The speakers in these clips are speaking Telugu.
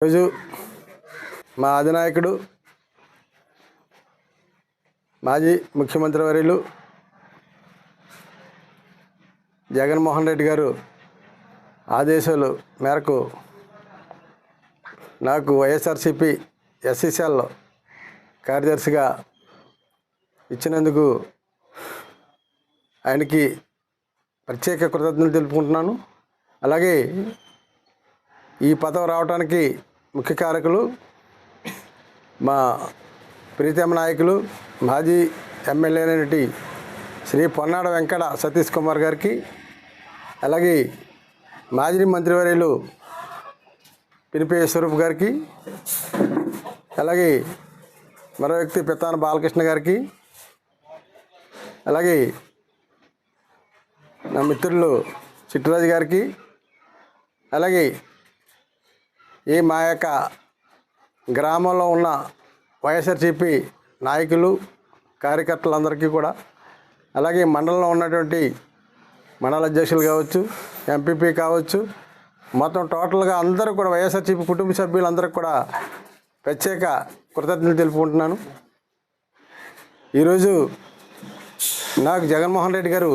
ఈరోజు మా అధినాయకుడు మాజీ ముఖ్యమంత్రి వర్యులు జగన్మోహన్ రెడ్డి గారు ఆదేశాలు మేరకు నాకు వైఎస్ఆర్సిపి ఎస్సీసీఎల్ కార్యదర్శిగా ఇచ్చినందుకు ఆయనకి ప్రత్యేక కృతజ్ఞతలు తెలుపుకుంటున్నాను. అలాగే ఈ పదవి రావడానికి ముఖ్య కారకులు మా ప్రీతమ నాయకులు మాజీ ఎమ్మెల్యే అయినటువంటి శ్రీ పొన్నాడ వెంకట సతీష్ కుమార్ గారికి అలాగే మాజీ మంత్రివర్యులు పినిపే స్వరూప్ గారికి అలాగే మరో వ్యక్తి పితాన బాలకృష్ణ గారికి అలాగే నా మిత్రులు చిట్టురాజు గారికి అలాగే ఈ మా యొక్క గ్రామంలో ఉన్న వైఎస్ఆర్సీపీ నాయకులు కార్యకర్తలందరికీ కూడా అలాగే మండలంలో ఉన్నటువంటి మండల అధ్యక్షులు కావచ్చు ఎంపీపీ కావచ్చు మొత్తం టోటల్గా అందరూ కూడా వైఎస్ఆర్సీపీ కుటుంబ సభ్యులందరికీ కూడా ప్రత్యేక కృతజ్ఞతలు తెలుపుకుంటున్నాను. ఈరోజు నాకు జగన్మోహన్ రెడ్డి గారు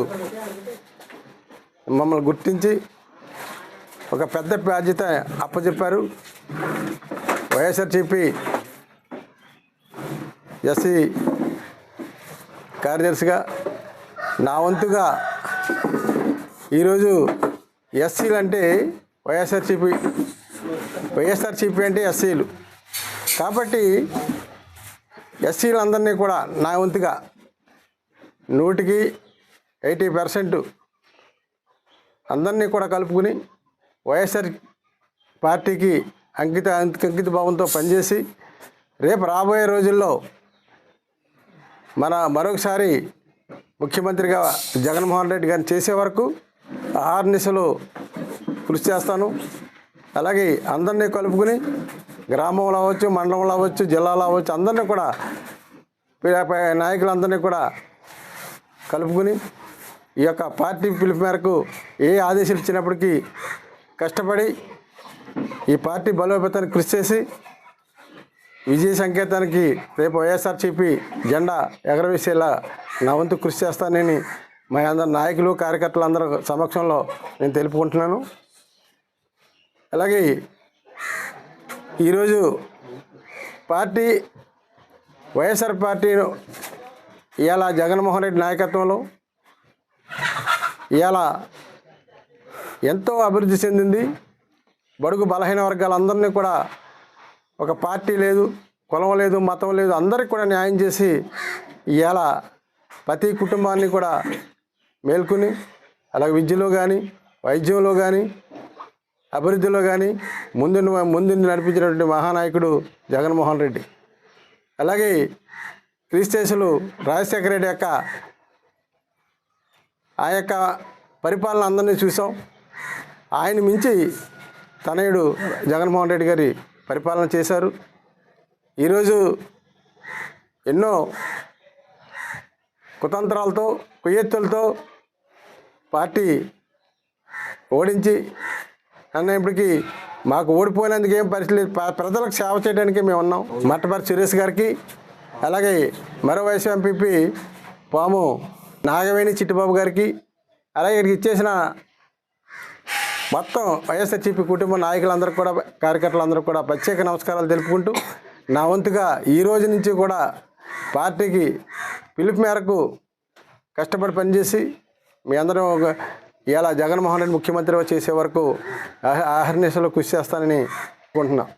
మమ్మల్ని గుర్తించి ఒక పెద్ద బాధ్యత అప్పచెప్పారు వైఎస్ఆర్టీపీ ఎస్సీ కార్యదర్శిగా నా వంతుగా ఈరోజు ఎస్సీలు అంటే వైఎస్ఆర్సీపీ వైఎస్ఆర్సీపీ అంటే ఎస్సీలు. కాబట్టి ఎస్సీలందరినీ కూడా నా వంతుగా నూటికి ఎయిటీ పర్సెంట్ అందరినీ కూడా కలుపుకుని వైఎస్ఆర్ పార్టీకి అంకిత అంకిత భావంతో పనిచేసి రేపు రాబోయే రోజుల్లో మన మరొకసారి ముఖ్యమంత్రిగా జగన్మోహన్ రెడ్డి గారిని చేసే వరకు ఆర్నిసలు కృషి చేస్తాను. అలాగే అందరినీ కలుపుకుని గ్రామంలో అవ్వచ్చు మండలంలో అవ్వచ్చు జిల్లాలో అవ్వచ్చు అందరినీ కూడా నాయకులందరినీ కూడా కలుపుకుని ఈ యొక్క పార్టీ పిలుపు మేరకు ఏ ఆదేశాలు ఇచ్చినప్పటికీ కష్టపడి ఈ పార్టీ బలోపేతానికి కృషి చేసి విజయ సంకేతానికి రేపు వైఎస్ఆర్సీపీ జెండా ఎగరవేసేలా నా వంతు కృషి చేస్తానని మా అందరి నాయకులు కార్యకర్తలు అందరి సమక్షంలో నేను తెలుపుకుంటున్నాను. అలాగే ఈరోజు పార్టీ వైఎస్ఆర్ పార్టీను ఇవాళ జగన్మోహన్ రెడ్డి నాయకత్వంలో ఇవాళ ఎంతో అభివృద్ధి చెందింది. బడుగు బలహీన వర్గాలందరినీ కూడా ఒక పార్టీ లేదు కులం లేదు మతం లేదు అందరికి కూడా న్యాయం చేసి ఇవాళ ప్రతి కుటుంబాన్ని కూడా మేల్కొని అలాగే విద్యలో కానీ వైద్యంలో కానీ అభివృద్ధిలో కానీ ముందు ముందు నడిపించినటువంటి మహానాయకుడు జగన్మోహన్ రెడ్డి. అలాగే క్రీస్తేశులు రాజశేఖర రెడ్డి యొక్క ఆ యొక్క పరిపాలన అందరినీ చూసాం. ఆయన మించి తనయుడు జగన్మోహన్ రెడ్డి గారి పరిపాలన చేశారు. ఈరోజు ఎన్నో కుతంత్రాలతో కుయ్యెత్తులతో పార్టీ ఓడించి అన్నప్పటికీ మాకు ఓడిపోయినందుకు ఏం పరిస్థితి లేదు. ప్రజలకు సేవ చేయడానికి మేము ఉన్నాం. మట్టపరి సురేష్ గారికి అలాగే మరో వయసు ఎంపీపీ పాము నాగవేణి చిట్టిబాబు గారికి అలాగే ఇక్కడికి ఇచ్చేసిన మొత్తం వైఎస్ఆర్సీపీ కుటుంబ నాయకులందరూ కూడా కార్యకర్తలందరూ కూడా ప్రత్యేక నమస్కారాలు తెలుపుకుంటూ నా వంతుగా ఈ రోజు నుంచి కూడా పార్టీకి పిలుపు మేరకు కష్టపడి పనిచేసి మీ అందరం ఒక ఇలా జగన్మోహన్ రెడ్డి ముఖ్యమంత్రిగా చేసే వరకు ఆహర్నిశలో కృషి చేస్తానని అనుకుంటున్నాను